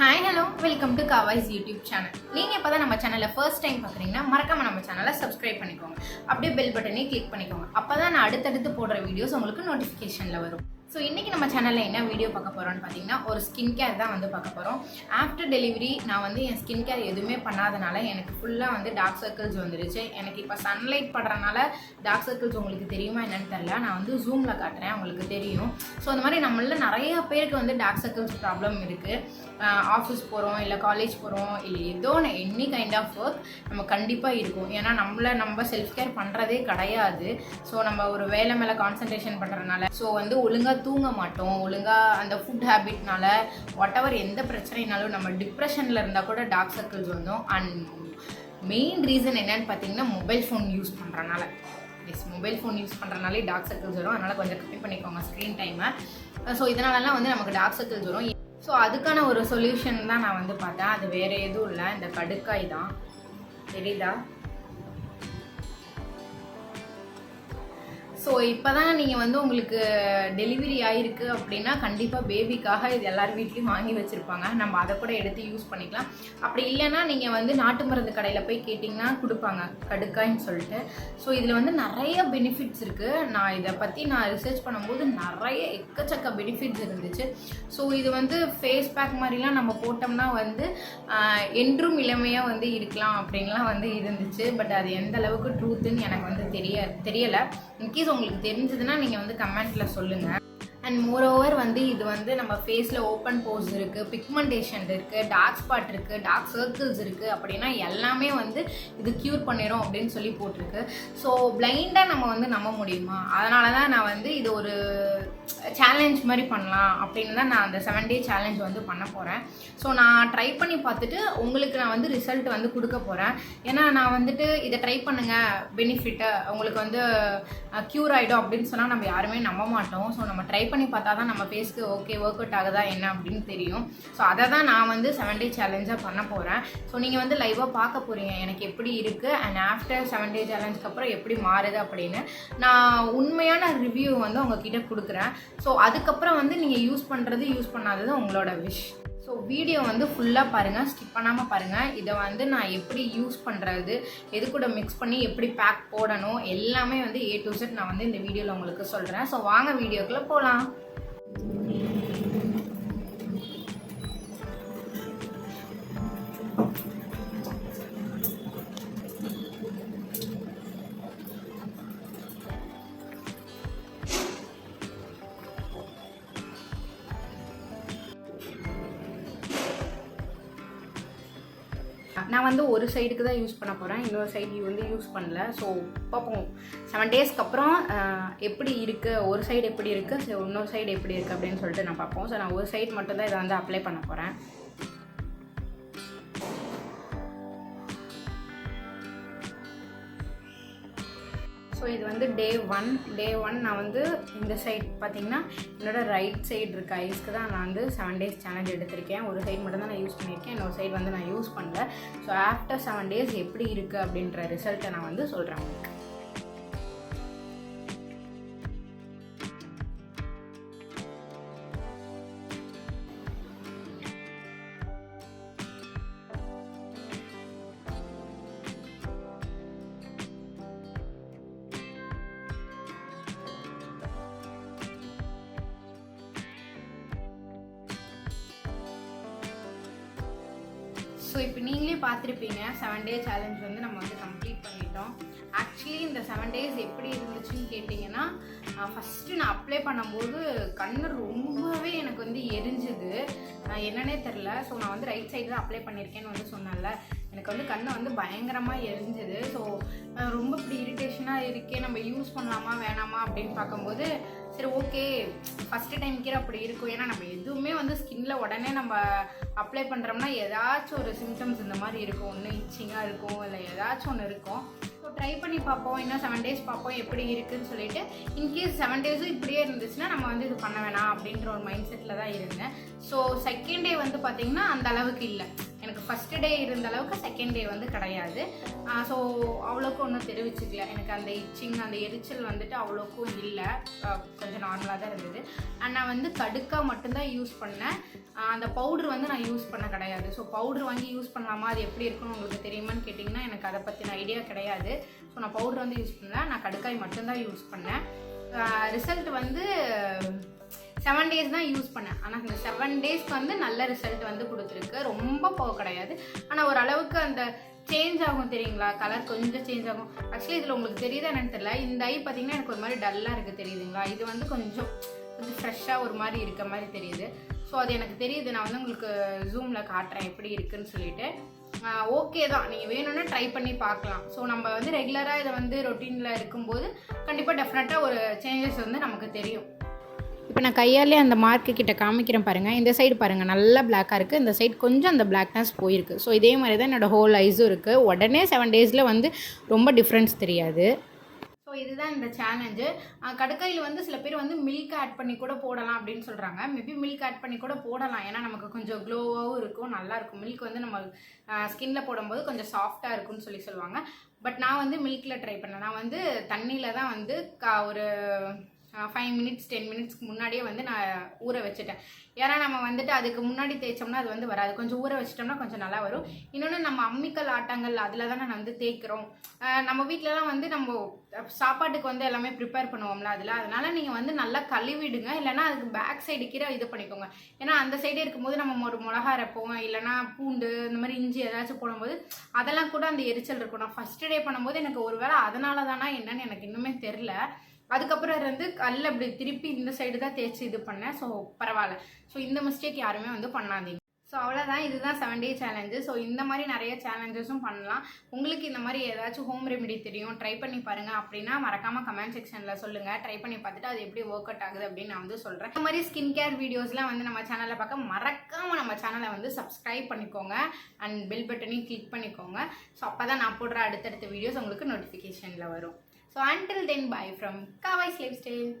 Hi hello welcome to காவாய்ஸ் YouTube channel நீங்கள் இப்போ தான் நம்ம சேனலை ஃபர்ஸ்ட் டைம் பார்க்குறீங்கன்னா மறக்காம நம்ம சேனலை சப்ஸ்கிரைப் பண்ணிக்கோங்க. அப்படியே பெல் பட்டனே கிளிக் பண்ணிக்கோங்க. அப்போ தான் நான் அடுத்தடுத்து போடுற வீடியோஸ் உங்களுக்கு நோட்டிஃபிகேஷனில் வரும். ஸோ இன்றைக்கி நம்ம சேனலில் என்ன வீடியோ பார்க்க போகிறோம்னு பார்த்தீங்கன்னா ஒரு ஸ்கின் கேர் தான் வந்து பார்க்க போகிறோம் ஆஃப்டர் டெலிவரி நான் வந்து என் ஸ்கின் கேர் எதுவுமே பண்ணாதனால எனக்கு ஃபுல்லாக வந்து டார்க் சர்க்கிள்ஸ் வந்துருச்சு. எனக்கு இப்போ சன்லைட் படுறனால டார்க் சர்க்கிள்ஸ் உங்களுக்கு தெரியுமா என்னன்னு தெரில நான் வந்து ஜூமில் காட்டுறேன் உங்களுக்கு தெரியும். ஸோ அந்த மாதிரி நம்மள நிறைய பேருக்கு வந்து டார்க் சர்க்கிள்ஸ் ப்ராப்ளம் இருக்குது ஆஃபீஸ் போகிறோம் இல்லை காலேஜ் போகிறோம் இல்லை ஏதோ எனி கைண்ட் ஆஃப் ஒர்க் நம்ம கண்டிப்பாக இருக்கும். ஏன்னா நம்மளை நம்ம செல்ஃப் கேர் பண்ணுறதே கிடையாது. ஸோ நம்ம ஒரு வேலை மேலே கான்சன்ட்ரேஷன் பண்ணுறதுனால ஸோ வந்து ஒழுங்காக தூங்க மாட்டோம் ஒழுங்காக அந்த ஃபுட் ஹேபிட்னால வாட் எவர் எந்த பிரச்சனைனாலும் நம்ம டிப்ரெஷனில் இருந்தால் கூட டார்க் சர்க்கிள்ஸ் வந்தோம் அண்ட் மெயின் ரீசன் என்னன்னு பார்த்தீங்கன்னா மொபைல் ஃபோன் யூஸ் பண்ணுறனால எஸ் மொபைல் ஃபோன் யூஸ் பண்ணுறனாலே டார்க் சர்க்கிள்ஸ் வரும். அதனால் கொஞ்சம் கம்மி பண்ணிக்கோங்க ஸ்க்ரீன் டைமை ஸோ இதனாலலாம் வந்து நமக்கு டார்க் சர்க்கிள்ஸ் வரும். ஸோ அதுக்கான ஒரு சொல்யூஷன் தான் நான் வந்து பார்த்தேன். அது வேறு எதுவும் இல்லை. இந்த கடுக்காய் தான். தெரியுதா? ஸோ இப்போ தான் நீங்கள் வந்து உங்களுக்கு டெலிவரி ஆகிருக்கு அப்படின்னா கண்டிப்பாக பேபிக்காக இது எல்லார் வீட்லேயும் வாங்கி வச்சுருப்பாங்க. நம்ம அதை கூட எடுத்து யூஸ் பண்ணிக்கலாம். அப்படி இல்லைன்னா நீங்கள் வந்து நாட்டு மருந்து கடையில் போய் கேட்டிங்கன்னா கொடுப்பாங்க. கடுக்காய்ன்னு சொல்லிட்டு. ஸோ இதில் வந்து நிறைய பெனிஃபிட்ஸ் இருக்குது நான் இதை பற்றி நான் ரிசர்ச் பண்ணும்போது நிறைய எக்கச்சக்க பெனிஃபிட்ஸ் இருந்துச்சு. ஸோ இது வந்து ஃபேஸ் பேக் மாதிரிலாம் நம்ம போட்டோம்னா வந்து என்றும் இளமையாக வந்து இருக்கலாம் அப்படின்லாம் வந்து இருந்துச்சு. பட் அது எந்த அளவுக்கு ட்ரூத்துன்னு எனக்கு வந்து தெரிய தெரியலை. இன்கேஸ் உங்களுக்கு தெரிஞ்சதுன்னா நீங்கள் வந்து கமெண்ட்டில் சொல்லுங்கள் அண்ட் மோர் ஓவர் வந்து இது வந்து நம்ம ஃபேஸில் ஓப்பன் போஸ் இருக்குது பிக்மெண்டேஷன் இருக்குது டார்க் ஸ்பாட் இருக்குது டார்க் சர்க்கிள்ஸ் இருக்குது அப்படின்னா எல்லாமே வந்து இது க்யூர் பண்ணிடும் அப்படின்னு சொல்லி போட்டிருக்கு. ஸோ பிளைண்டாக நம்ம வந்து நம்ப முடியுமா? அதனால தான் நான் வந்து இது ஒரு சேலஞ்ச் மாதிரி பண்ணலாம் அப்படின்னு தான் நான் அந்த செவன் டே சேலஞ்ச் வந்து பண்ண போகிறேன் ஸோ நான் ட்ரை பண்ணி பார்த்துட்டு உங்களுக்கு நான் வந்து ரிசல்ட் வந்து கொடுக்க போகிறேன் ஏன்னா நான் வந்துட்டு இதை ட்ரை பண்ணுங்கள் பெனிஃபிட்டை உங்களுக்கு வந்து க்யூர் ஆகிடும் அப்படின்னு சொன்னால் நம்ம யாருமே நம்ப மாட்டோம். ஸோ நம்ம ட்ரை பண்ணி பார்த்தா தான் நம்ம ஃபேஸ்க்கு ஓகே ஒர்க் அவுட் ஆகுதா என்ன அப்படின்னு தெரியும். ஸோ அதை தான் நான் வந்து செவன் டே சேலஞ்சாக பண்ண போகிறேன் ஸோ நீங்கள் வந்து லைவாக பார்க்க போகிறீங்க எனக்கு எப்படி இருக்குது அண்ட் ஆஃப்டர் செவன் டே சேலஞ்சுக்கு அப்புறம் எப்படி மாறுது அப்படின்னு நான் உண்மையான ரிவ்யூ வந்து உங்ககிட்ட கொடுக்குறேன். ஸோ அதுக்கப்புறம் வந்து நீங்கள் யூஸ் பண்ணுறது யூஸ் பண்ணாதது உங்களோட விஷ் ஸோ வீடியோ வந்து ஃபுல்லாக பாருங்கள் ஸ்கிப் பண்ணாமல் பாருங்கள் இதை வந்து நான் எப்படி யூஸ் பண்ணுறது எது கூட மிக்ஸ் பண்ணி எப்படி பேக் போடணும் எல்லாமே வந்து ஏ டு செட் நான் வந்து இந்த வீடியோவில் உங்களுக்கு சொல்கிறேன் ஸோ வாங்க வீடியோக்குள்ளே போகலாம் நான் வந்து ஒரு சைடுக்கு தான் யூஸ் பண்ண போகிறேன் இன்னொரு சைடு வந்து யூஸ் பண்ணல. ஸோ பார்ப்போம். செவன் டேஸ்க்கு அப்புறம் எப்படி இருக்குது ஒரு சைடு எப்படி இருக்குது ஸோ இன்னொரு சைடு எப்படி இருக்குது அப்படின்னு சொல்லிட்டு நான் பார்ப்போம். ஸோ நான் ஒரு சைடு மட்டும் தான் இதை வந்து அப்ளை பண்ண போகிறேன் ஸோ இது வந்து டே ஒன் டே ஒன் நான் வந்து இந்த சைட் பார்த்தீங்கன்னா என்னோட ரைட் சைடு இருக்க ஐஸ்க்கு தான் நான் வந்து செவன் டேஸ் சேலஞ்ச் எடுத்திருக்கேன். ஒரு சைடு மட்டும் தான் நான் யூஸ் பண்ணியிருக்கேன். இன்னொரு சைடு வந்து நான் யூஸ் பண்ணல. ஸோ ஆஃப்டர் செவன் டேஸ் எப்படி இருக்குது அப்படின்ற ரிசல்ட்டை நான் வந்து சொல்கிறேன் உங்களுக்கு. ஸோ இப்போ நீங்களே பார்த்துருப்பீங்க செவன் டே சேலஞ்ச் வந்து நம்ம வந்து கம்ப்ளீட் பண்ணிட்டோம். ஆக்சுவலி இந்த செவன் டேஸ் எப்படி இருந்துச்சுன்னு கேட்டிங்கன்னா ஃபஸ்ட்டு நான் அப்ளை பண்ணும்போது கண் ரொம்பவே எனக்கு வந்து எரிஞ்சுது. என்னன்னே தெரில ஸோ நான் வந்து ரைட் சைடு தான் அப்ளை பண்ணியிருக்கேன்னு வந்து சொன்னேன்ல. எனக்கு வந்து கண்ணை வந்து பயங்கரமாக எரிஞ்சுது. ஸோ ரொம்ப இப்படி இரிட்டேஷனாக இருக்கே நம்ம யூஸ் பண்ணலாமா வேணாமா அப்படின்னு பார்க்கும்போது சரி ஓகே ஃபஸ்ட்டு டைம் கீரை அப்படி இருக்கும். ஏன்னா நம்ம எதுவுமே வந்து ஸ்கின்ல உடனே நம்ம அப்ளை பண்ணுறோம்னா ஏதாச்சும் ஒரு சிம்டம்ஸ் இந்த மாதிரி இருக்கும். ஒன்று இச்சிங்காக இருக்கும் இல்லை ஏதாச்சும் ஒன்று இருக்கும். ஸோ ட்ரை பண்ணி பார்ப்போம். இன்னும் செவன் டேஸ் பார்ப்போம் எப்படி இருக்குதுன்னு சொல்லிட்டு. இன்கேஸ் செவன் டேஸும் இப்படியே இருந்துச்சுன்னா நம்ம வந்து இது பண்ண வேணாம் அப்படின்ற ஒரு மைண்ட் செட்டில் தான் இருந்தேன். ஸோ செகண்ட் டே வந்து பார்த்தீங்கன்னா அந்த அளவுக்கு இல்லை. எனக்கு ஃபஸ்ட்டு டே இருந்த அளவுக்கு செகண்ட் டே வந்து கிடையாது. ஸோ அவ்வளோக்கும் ஒன்றும் தெரிவிச்சுக்கல. எனக்கு அந்த இச்சிங் அந்த எரிச்சல் வந்துட்டு அவ்வளோக்கும் இல்லை. கொஞ்சம் நார்மலாக தான் இருந்தது. அண்ட் நான் வந்து கடுக்காக மட்டும்தான் யூஸ் பண்ணேன். அந்த பவுடர் வந்து நான் யூஸ் பண்ண கிடையாது. ஸோ பவுடர் வாங்கி யூஸ் பண்ணலாமா? அது எப்படி இருக்குன்னு உங்களுக்கு தெரியுமான்னு கேட்டிங்கன்னா எனக்கு அதை பற்றின ஐடியா கிடையாது. ஸோ நான் பவுடர் வந்து யூஸ் பண்ணல. நான் கடுக்காய் மட்டும்தான் யூஸ் பண்ணேன். ரிசல்ட் வந்து செவன் டேஸ் தான் யூஸ் பண்ணேன். ஆனால் இந்த செவன் டேஸ்க்கு வந்து நல்ல ரிசல்ட் வந்து கொடுத்துருக்கு. ரொம்ப போக கிடையாது. ஆனால் ஓரளவுக்கு அந்த சேஞ்ச் ஆகும் தெரியுங்களா? கலர் கொஞ்சம் சேஞ்ச் ஆகும். ஆக்சுவலி இதில் உங்களுக்கு தெரியுதா என்னன்னு தெரியல. இந்த ஐ பார்த்தீங்கன்னா எனக்கு ஒரு மாதிரி டல்லாக இருக்குது தெரியுதுங்களா? இது வந்து கொஞ்சம் கொஞ்சம் ஃப்ரெஷ்ஷாக ஒரு மாதிரி இருக்க மாதிரி தெரியுது. ஸோ அது எனக்கு தெரியுது. நான் வந்து உங்களுக்கு ஜூமில் காட்டுறேன் எப்படி இருக்குன்னு சொல்லிட்டு. ஓகே தான். நீங்கள் வேணும்னா ட்ரை பண்ணி பார்க்கலாம். ஸோ நம்ம வந்து ரெகுலராக இதை வந்து ரொட்டீனில் இருக்கும்போது கண்டிப்பாக டெஃபினட்டாக ஒரு சேஞ்சஸ் வந்து நமக்கு தெரியும். இப்போ நான் கையாலே அந்த மார்க்கு கிட்ட காமிக்கிறேன் பாருங்கள் இந்த சைடு பாருங்கள் நல்லா பிளாக்காக இருக்குது இந்த சைடு கொஞ்சம் அந்த பிளாக்னஸ் போயிருக்கு. ஸோ இதே மாதிரி தான் என்னோடய ஹோல் ஐஸும் இருக்குது உடனே செவன் டேஸில் வந்து ரொம்ப டிஃப்ரென்ஸ் தெரியாது. ஸோ இதுதான் இந்த சேலஞ்சு கடுக்கையில் வந்து சில பேர் வந்து மில்க் ஆட் பண்ணி கூட போடலாம் அப்படின்னு சொல்கிறாங்க மேபி மில்க் ஆட் பண்ணி கூட போடலாம். ஏன்னா நமக்கு கொஞ்சம் க்ளோவாகவும் இருக்கும் நல்லாயிருக்கும் மில்க் வந்து நம்ம ஸ்கின்ல போடும்போது கொஞ்சம் சாஃப்டாக இருக்கும்னு சொல்லி சொல்லுவாங்க. பட் நான் வந்து மில்கில் ட்ரை பண்ணேன் நான் வந்து தண்ணியில் தான் வந்து கா ஒரு ஃபைவ் மினிட்ஸ் டென் மினிட்ஸ்க்கு முன்னாடியே வந்து நான் ஊற வச்சுட்டேன். ஏன்னா நம்ம வந்துட்டு அதுக்கு முன்னாடி தேய்ச்சோம்னா அது வந்து வராது. கொஞ்சம் ஊற வச்சிட்டோம்னா கொஞ்சம் நல்லா வரும். இன்னொன்று நம்ம அம்மிக்கல் ஆட்டங்கள் அதில் தானே நான் வந்து தேய்க்கிறோம். நம்ம வீட்டிலலாம் வந்து நம்ம சாப்பாட்டுக்கு வந்து எல்லாமே ப்ரிப்பேர் பண்ணுவோம்ல அதில். அதனால் நீங்கள் வந்து நல்லா கழுவிடுங்க. இல்லைன்னா அதுக்கு பேக் சைடு கீரை இது பண்ணிக்கோங்க. ஏன்னா அந்த சைடே இருக்கும்போது நம்ம ஒரு மிளகா அரைப்போம். இல்லைன்னா பூண்டு இந்த மாதிரி இஞ்சி ஏதாச்சும் போடும்போது அதெல்லாம் கூட அந்த எரிச்சல் இருக்கும். நான் ஃபஸ்ட் டே பண்ணும்போது எனக்கு ஒரு வேளை அதனால தானா என்னன்னு எனக்கு இன்னுமே தெரில அதுக்கப்புறம் இருந்து கல் அப்படி திருப்பி இந்த சைடு தான் தேய்ச்சி இது பண்ணேன். ஸோ பரவாயில்ல. ஸோ இந்த மிஸ்டேக் யாருமே வந்து பண்ணாதீங்க. ஸோ அவ்வளோதான் இதுதான் செவன் டே சேலஞ்சு ஸோ இந்த மாதிரி நிறைய சேலஞ்சஸும் பண்ணலாம். உங்களுக்கு இந்த மாதிரி ஏதாச்சும் ஹோம் ரெமெடி தெரியும் ட்ரை பண்ணி பாருங்க அப்படின்னா மறக்காமல் கமெண்ட் செக்ஷனில் சொல்லுங்கள் ட்ரை பண்ணி பார்த்துட்டு அது எப்படி ஒர்க் அவுட் ஆகுது அப்படின்னு நான் வந்து சொல்கிறேன் இந்த மாதிரி ஸ்கின் கேர் வீடியோஸ்லாம் வந்து நம்ம சேனலில் பார்க்க மறக்காமல் நம்ம சேனலை வந்து சப்ஸ்கிரைப் பண்ணிக்கோங்க. அண்ட் பெல் பட்டனையும் கிளிக் பண்ணிக்கோங்க. ஸோ அப்போ தான் நான் போடுற அடுத்தடுத்த வீடியோஸ் உங்களுக்கு நோட்டிஃபிகேஷனில் வரும். So until then, bye from Kawai's Lifestyle.